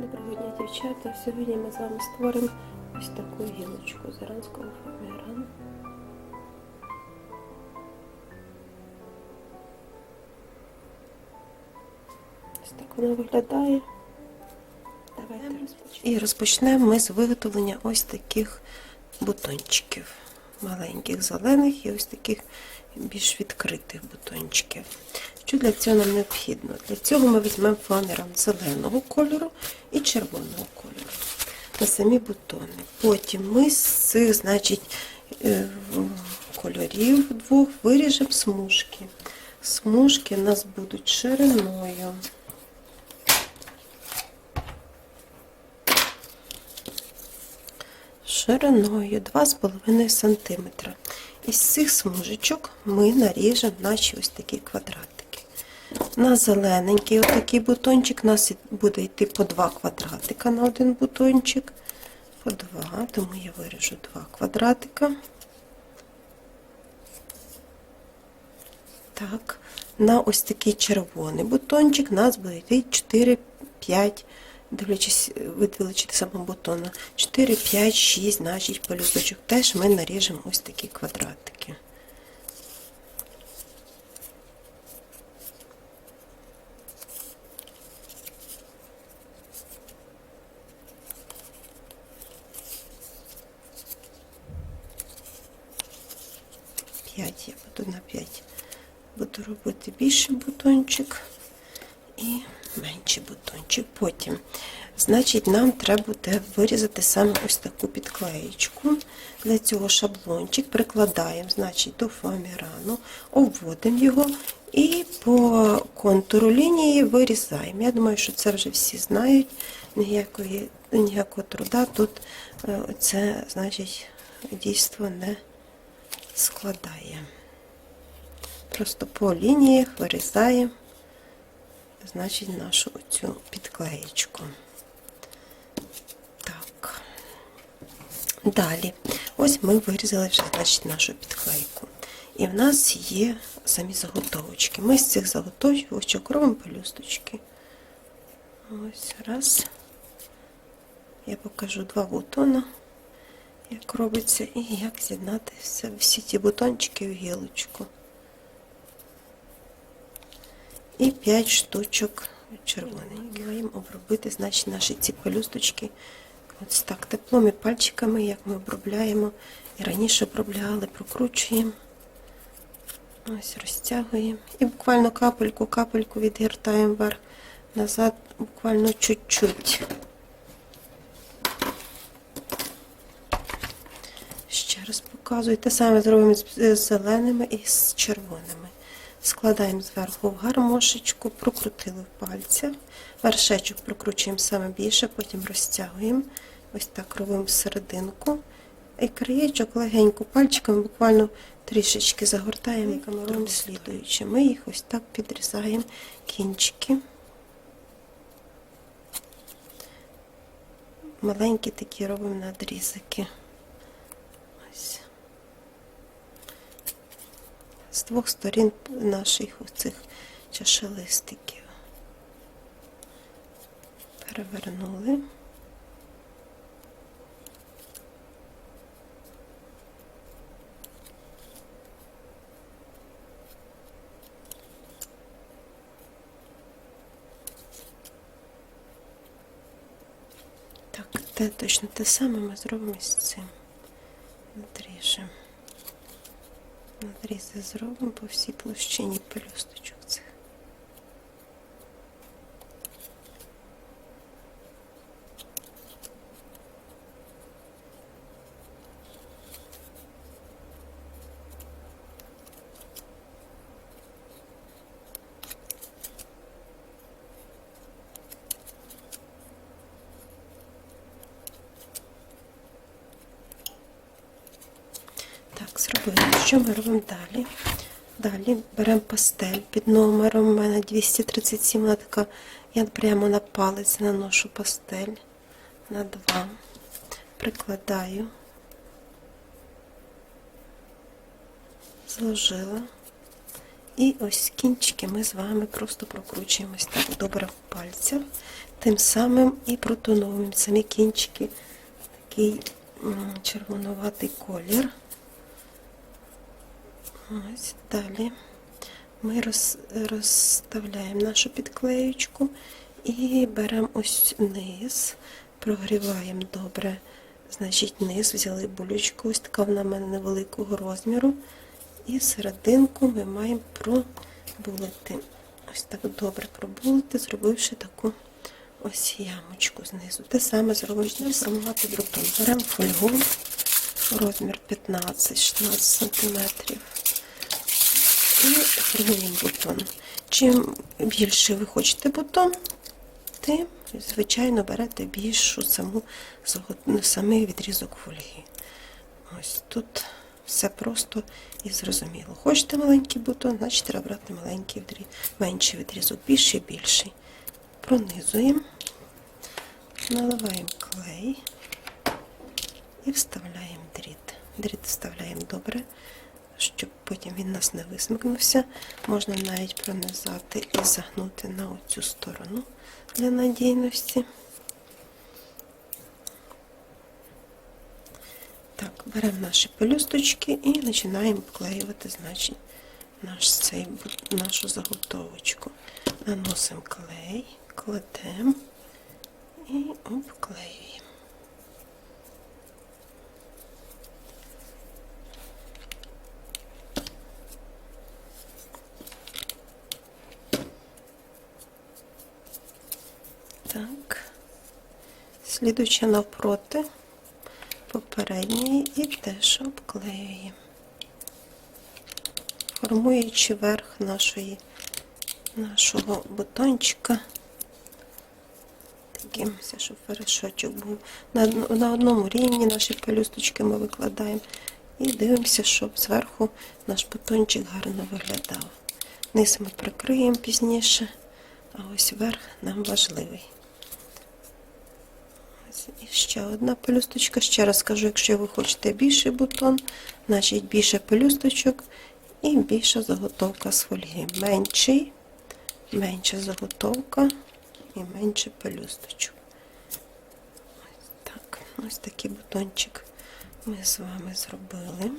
Доброго дня, дівчата. Сьогодні ми з вами створимо ось таку гілочку з іранського фоамірану. Ось так вона виглядає. Давайте розпочнемо. І розпочнемо ми з виготовлення ось таких бутончиків. Маленьких зелених і ось таких більш відкритих бутончиків. Що для цього нам необхідно? Для цього ми візьмемо фоаміран зеленого кольору і червоного кольору на самі бутони. Потім ми з цих, значить, е, кольорів двох виріжемо смужки. Смужки у нас будуть шириною. Шириною 2,5 см. Із цих смужечок ми наріжемо наші ось такі квадратики. На зелененький отакий бутончик у нас буде йти по два квадратика на один бутончик. По два, тому я виріжу два квадратика. Так, на ось такий червоний бутончик у нас буде йти 4-5, дивлячись від величини самого бутона, 4, 5, 6, значить, пелюсточок. Теж ми наріжемо ось такі квадратики. П'ять я буду на 5. Буду робити більший бутончик і менший бутончик. Потім, значить, нам треба буде вирізати саме ось таку підклеєчку. Для цього шаблончик прикладаємо, значить, до фоамірану, обводимо його і по контуру лінії вирізаємо. Я думаю, що це вже всі знають. Ніякої, ніякого труда тут е, це, значить, дійство не складає. Просто по лініях вирізаємо, значить, нашу оцю підклеєчку. Так. Далі, ось ми вирізали вже, значить, нашу підклейку. І в нас є самі заготовочки. Ми з цих заготовочок робимо пелюсточки. Ось раз. Я покажу два бутона, як робиться, і як з'єднати всі ті бутончики в гілочку. І 5 штучок червоненьких. Маємо обробити, значить, наші ці пелюсточки. Ось так теплом і пальчиками, як ми обробляємо. І раніше обробляли, прокручуємо. Ось розтягуємо. І буквально капельку, капельку відгортаємо вверх, назад, буквально чуть-чуть. Ще раз показую. Те саме зробимо з зеленими і з червоними. Складаємо зверху в гармошечку, прокрутили в пальцях. Вершечок прокручуємо саме більше, потім розтягуємо. Ось так робимо серединку. І краєчок легенько пальчиками, буквально трішечки загортаємо, робимо слідуючи. Ми їх ось так підрізаємо кінчики. Маленькі такі робимо надрізики. Ось. З двох сторін наших цих чашелистиків. Перевернули. Так, те точно те саме ми зробимо з цим. Надріжемо. Надрізи зробимо по всій площині пелюсточок цих. Так, зробили. Що ми робимо далі? Далі беремо пастель під номером. У мене 237, вона така, я прямо на палець наношу пастель на 2. Прикладаю. Зложила. І ось кінчики ми з вами просто прокручуємо ось так добре в пальцях. тим самим і протоновуємо самі кінчики. Такий червонуватий колір. Ось далі ми роз, розставляємо нашу підклеючку і беремо ось низ, прогріваємо добре. Значить, низ взяли булючку, ось така вона в мене невеликого розміру. І серединку ми маємо пробулити. Ось так добре пробулити, зробивши таку ось ямочку знизу. Те саме зробимо формувати бутон. Беремо фольгу, розмір 15-16 см. І формуємо бутон. Чим більше ви хочете бутон, тим, звичайно, берете більшу саму, ну, самий відрізок фольги. Ось тут все просто і зрозуміло. Хочете маленький бутон, значить треба брати маленький менший відрізок, більший, більший. Пронизуємо, наливаємо клей і вставляємо дріт. Дріт вставляємо добре, щоб потім він нас не висмикнувся. Можна навіть пронизати і загнути на оцю сторону для надійності. Так, беремо наші пелюсточки і починаємо вклеювати, значить, наш цей, нашу заготовочку. Наносимо клей, кладемо і обклеюємо. Так, слідуючи навпроти попередньої і теж обклеюємо, формуючи верх нашої, нашого бутончика. Таким, щоб вершочок був. На, на одному рівні наші пелюсточки ми викладаємо і дивимося, щоб зверху наш бутончик гарно виглядав. Низ ми прикриємо пізніше, а ось верх нам важливий. Ось ще одна пелюсточка. Ще раз кажу, якщо ви хочете більший бутон, значить більше пелюсточок і більша заготовка з фольги. Менший, менша заготовка і менше пелюсточок. Ось так. Ось такий бутончик ми з вами зробили.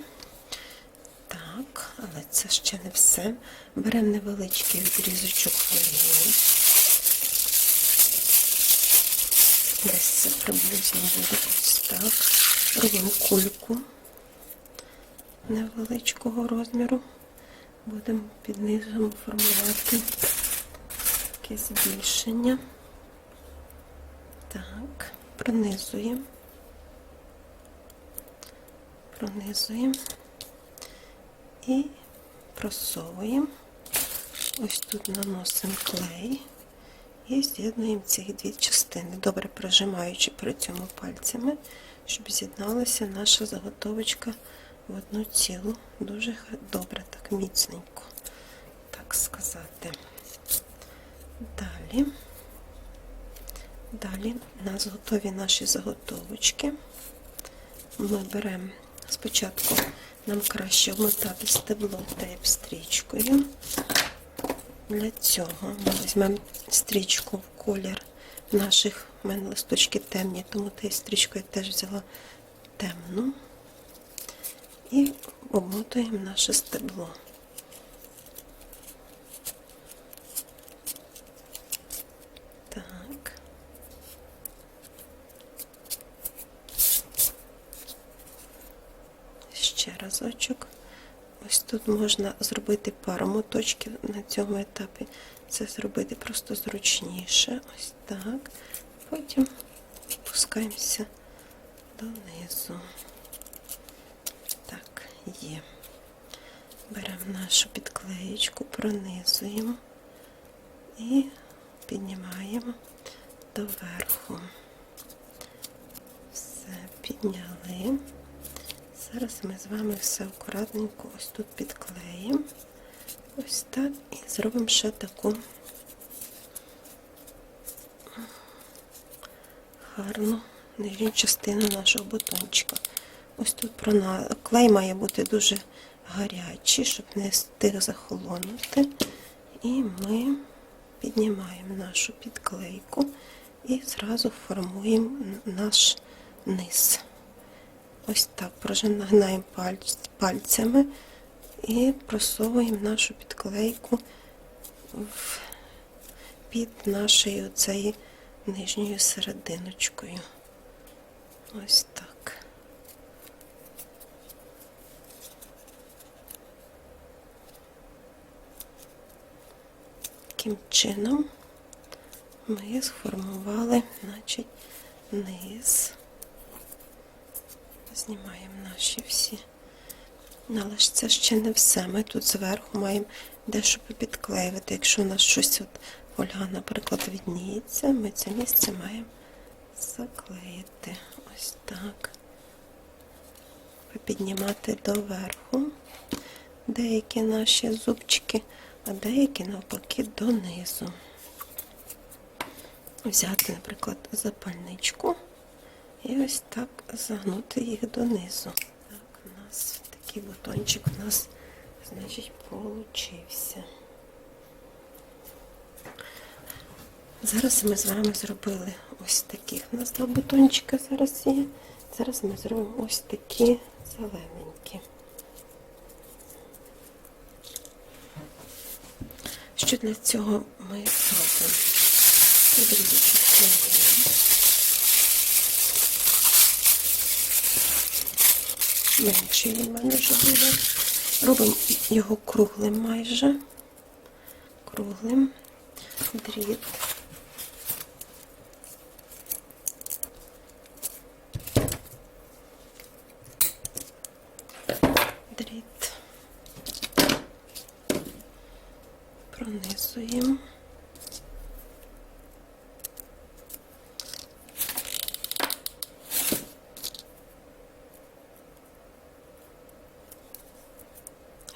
Так, але це ще не все. Беремо невеличкий відрізочок фольги. Десь це приблизно буде ось так. Робимо кульку невеличкого розміру. Будемо під низом формувати таке збільшення. Так, пронизуємо. Пронизуємо і просовуємо. Ось тут наносимо клей. І з'єднуємо ці дві частини, добре прижимаючи при цьому пальцями, щоб з'єдналася наша заготовочка в одну цілу. Дуже добре, так міцненько, так сказати. Далі, далі у нас готові наші заготовочки. Ми беремо спочатку, нам краще обмотати стебло тейп-стрічкою. Для цього ми візьмемо стрічку в колір наших, в мене листочки темні, тому тією стрічкою я теж взяла темну. І обмотуємо наше стебло. Так. Ще разочок. Ось тут можна зробити пару моточків на цьому етапі. Це зробити просто зручніше. Ось так. Потім опускаємося донизу. Так, є. Беремо нашу підклеєчку, пронизуємо і піднімаємо доверху. Все, підняли. Зараз ми з вами все акуратненько ось тут підклеїмо. Ось так і зробимо ще таку гарну нижню частину нашого бутончика. Ось тут клей має бути дуже гарячий, щоб не встиг захолонути. І ми піднімаємо нашу підклейку і зразу формуємо наш низ. Ось так прожинаємо пальць, пальцями і просовуємо нашу підклейку під нашою оцею нижньою серединочкою. Ось так. Таким чином ми сформували, значить, низ. Знімаємо наші всі. Ну, Але ж це ще не все. Ми тут зверху маємо дещо підклеювати. Якщо у нас щось от Ольга, наприклад, відніється, ми це місце маємо заклеїти. Ось так. Піднімати доверху деякі наші зубчики, а деякі навпаки донизу. Взяти, наприклад, запальничку і ось так загнути їх донизу. Так, у нас такий бутончик у нас, значить, получився. Зараз ми з вами зробили ось таких. У нас два бутончика зараз є. Зараз ми зробимо ось такі зелененькі. Що для цього ми робимо? Відрізочок Менший він мене вже буде. Робимо його круглим майже. Круглим. Дріт. Пронизуємо.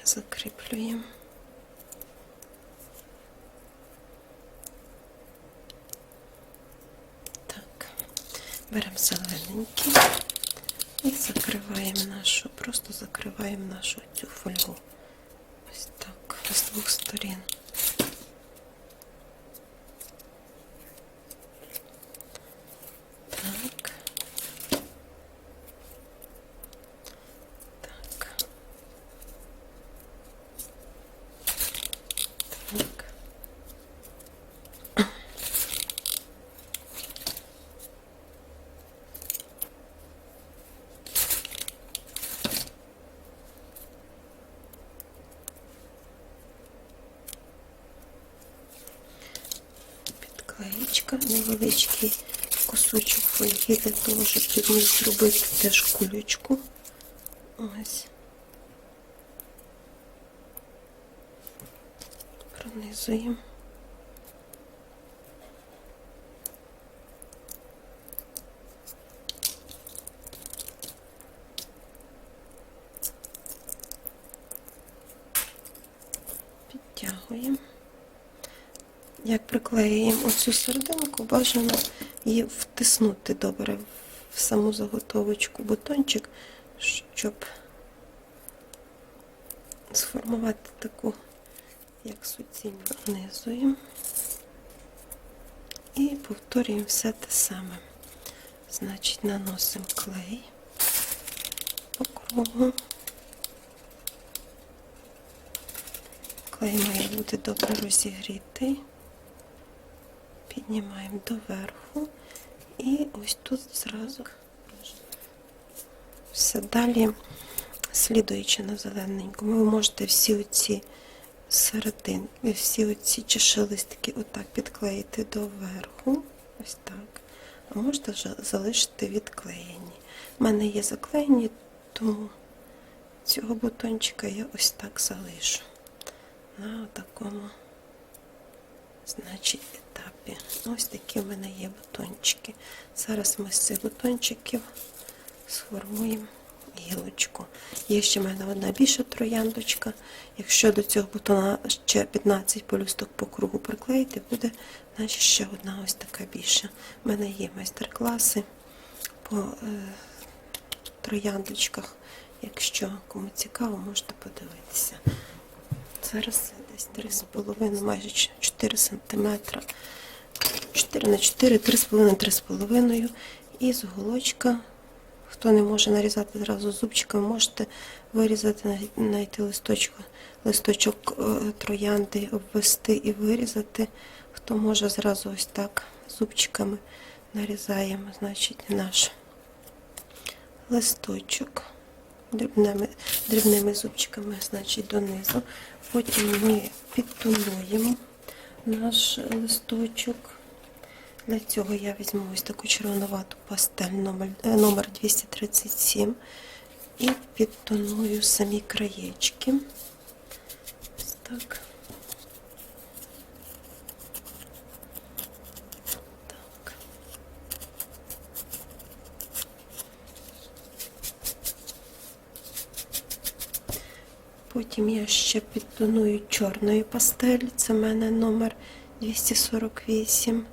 Закріплюємо. Так, беремо зелененький і закриваємо нашу, просто закриваємо нашу цю фольгу. Ось так, з двох сторін. Так. Так. Так. Підклеєчка, невеличкий кусочок фольги для того, щоб під них зробити теж кулючку. Ось. Пронизуємо. Як приклеюємо оцю серединку, бажано її втиснути добре в саму заготовочку бутончик, щоб сформувати таку, як суцінь, внизуємо. І повторюємо все те саме. Значить, наносимо клей по кругу. Клей має бути добре розігрітий. Піднімаємо доверху і ось тут зразу все далі, слідуючи на зелененькому, ви можете всі оці серединки, всі оці чешелистики отак підклеїти доверху, ось так. А можете вже залишити відклеєні. У мене є заклеєні, тому цього бутончика я ось так залишу. На такому, значить, етапі. Ось такі в мене є бутончики. Зараз ми з цих бутончиків сформуємо гілочку. Є ще в мене одна більша трояндочка. Якщо до цього бутона ще 15 полюсток по кругу приклеїти, буде значить, ще одна ось така більша. У мене є майстер-класи по е, трояндочках. Якщо кому цікаво, можете подивитися. Зараз десь 3,5, майже 4 см 4 на 4, 3,5, 3,5. І з уголочка, хто не може нарізати зразу зубчиком, можете вирізати, знайти листочок, листочок е, троянди, обвести і вирізати. Хто може зразу ось так зубчиками нарізаємо, значить, наш листочок дрібними, дрібними зубчиками, значить, донизу. Потім ми підтонуємо наш листочок. Для цього я візьму ось таку червонувату пастель номер, е, номер 237 і підтоную самі краєчки. Ось так. Так. Потім я ще підтоную чорною пастель. Це в мене номер 248.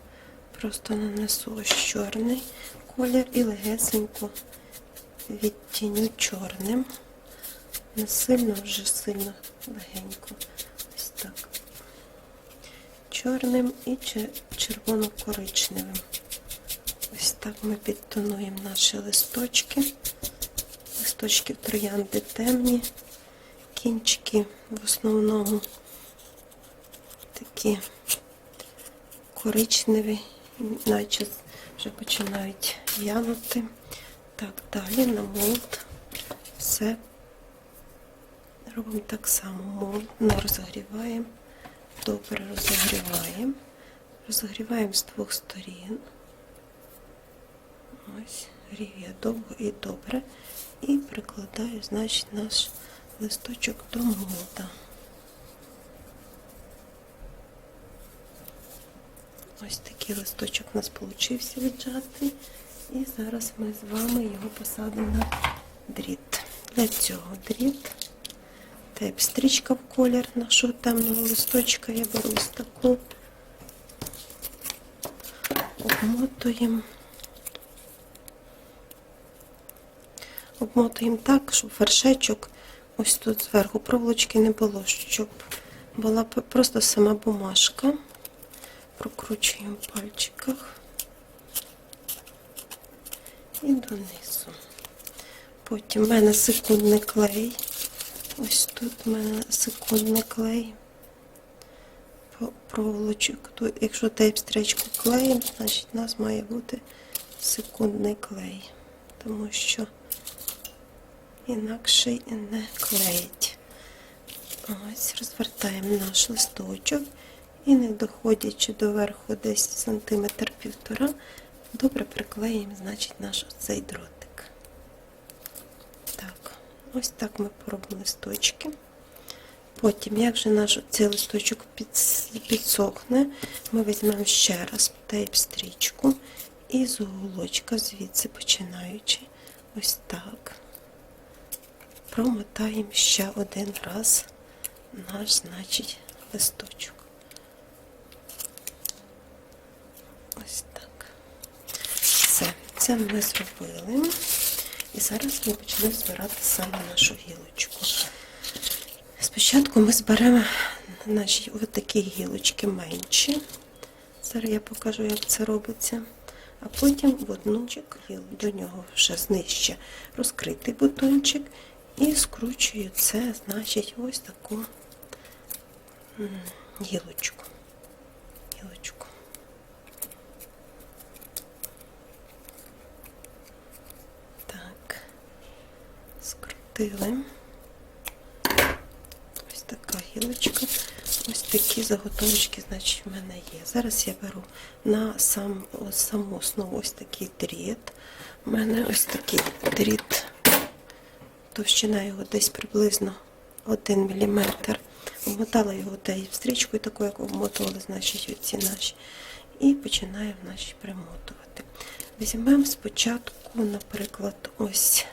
Просто нанесу ось чорний колір і легесенько відтіню чорним. Не сильно, вже сильно легенько. Ось так. Чорним і червоно-коричневим. Ось так ми підтонуємо наші листочки. Листочки троянди темні, кінчики в основному такі коричневі, наче вже починають в'янути. Так, далі на молд все робимо так само. Молд ну, розігріваємо, добре розігріваємо. Розігріваємо з двох сторін. Ось, грію я довго і добре. І прикладаю, значить, наш листочок молда. Ось такий листочок у нас получився віджатий. І зараз ми з вами його посадимо на дріт. Для цього дріт. Теп стрічка в колір нашого темного листочка. Я беру ось таку, обмотуємо. Обмотуємо так, щоб вершечок ось тут зверху проволочки не було, щоб була просто сама бумажка. Прокручуємо в пальчиках і донизу. Потім в мене секундний клей. Ось тут в мене секундний клей. Проволочок. Якщо тейп стрічку клеїм, значить у нас має бути секундний клей. Тому що інакше й не клеїть. Ось розвертаємо наш листочок і не доходячи до верху десь сантиметр півтора, добре приклеїмо, значить, наш цей дротик. Так, ось так ми поробимо листочки. Потім, як же наш цей листочок підсохне, ми візьмемо ще раз тейп-стрічку і з уголочка, звідси починаючи, ось так, промотаємо ще один раз наш, значить, листочок. Ось так. Все, це ми зробили. І зараз ми почнемо збирати саме нашу гілочку. Спочатку ми зберемо наші такі гілочки менші. Зараз я покажу, як це робиться. А потім в гілу до нього вже знижче розкритий бутончик і скручую це, значить, ось таку гілочку. Гілочку. Так, скрутили. Ось така гілочка. Ось такі заготовочки, значить, в мене є. Зараз я беру на сам, саму основу ось такий дріт. У мене ось такий дріт. Товщина його десь приблизно 1 мм. Обмотала його десь в стрічку, таку, як обмотували, значить, оці наші. І починаємо наші примотувати. Візьмемо спочатку, наприклад, ось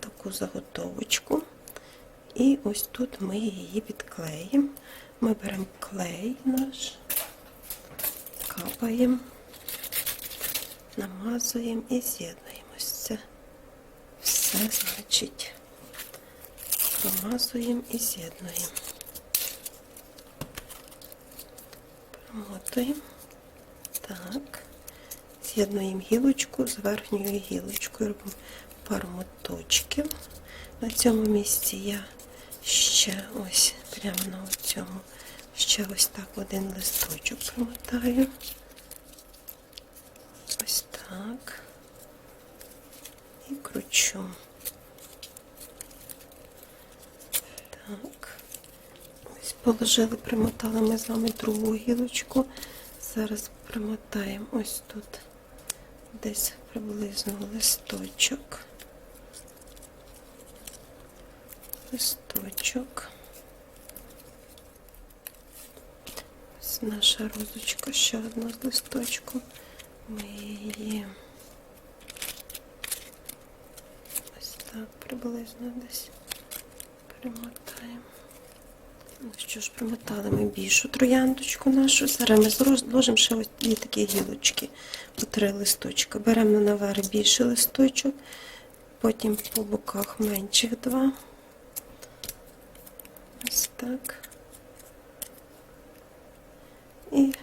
таку заготовочку. І ось тут ми її підклеїмо. Ми беремо клей наш, капаємо, намазуємо і з'єднуємо. Ось це все, значить, промазуємо і з'єднуємо. Замотуємо. Так. З'єднуємо гілочку з верхньою гілочкою. Робимо пару моточків. На цьому місці я ще ось прямо на цьому ще ось так один листочок примотаю. Ось так. І кручу. Так. Ось положили, примотали ми з вами другу гілочку. Зараз примотаємо ось тут десь приблизно листочок. Листочок. Ось наша розочка, ще одна з листочку. Ми її ось так приблизно десь примотаємо. Ну що ж, примотали ми більшу трояндочку нашу. Зараз ми зложимо ще ось дві такі гілочки по три листочка. Беремо наверх більший листочок, потім по боках менших два. Ось так. І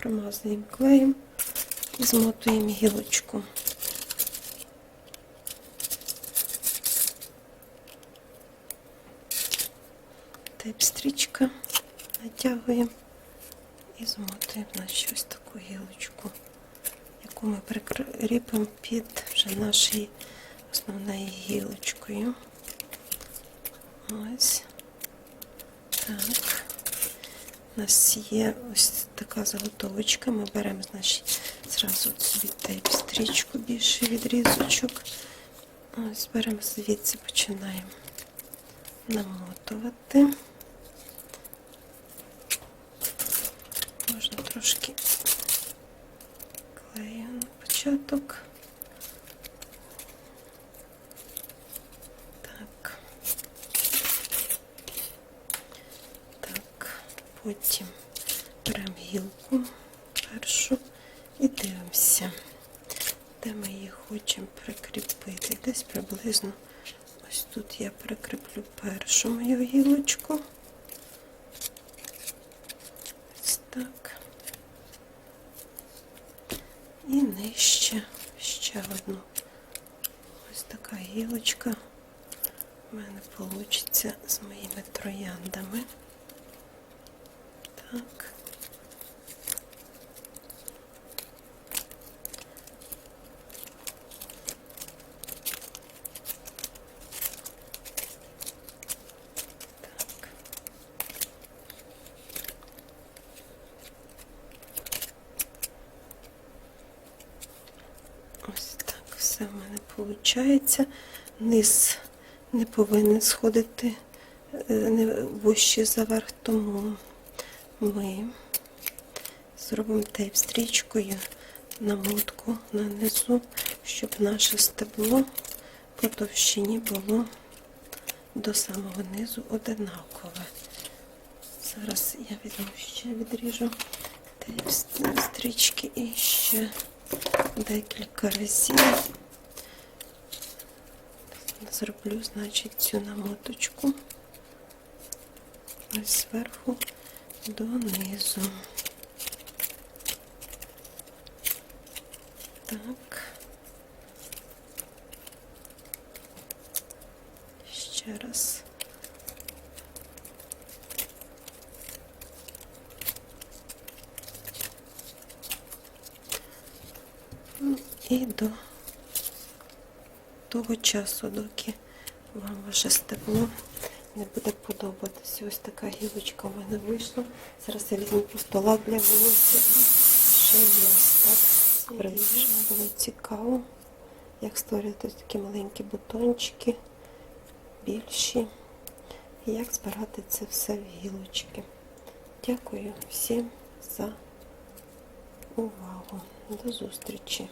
промазуємо клеєм і змотуємо гілочку. Тейп-стрічка натягуємо і змотуємо на щось таку гілочку, яку ми прикріпимо під вже нашою основною гілочкою. Ось так. У нас є ось така заготовочка. Ми беремо, значить, зразу собі тейп стрічку більший відрізочок. Ось беремо звідси, починаємо намотувати. Можна трошки клею на початок. Так. Так, потім беремо гілку першу і дивимося, де ми її хочемо прикріпити. Десь приблизно ось тут я прикріплю першу мою гілочку. Ось так. І нижче ще одну. Ось така гілочка у мене вийде з моїми трояндами. Так. Ось так все в мене виходить. Низ не повинен сходити е, вище за верх, тому ми зробимо тейп стрічкою намотку нанизу, щоб наше стебло по товщині було до самого низу одинакове. Зараз я візьму ще відріжу тейп стрічки і ще декілька разів зроблю, значить, цю намоточку ось зверху донизу. Так. Ще раз. І до того часу, доки вам ваше стебло не буде подобатися. Ось така гілочка в мене вийшла. Зараз я візьму просто для волосся. Ще є ось так. Прийшла. Було цікаво, як створювати такі маленькі бутончики, більші. І як збирати це все в гілочки. Дякую всім за увагу. До зустрічі!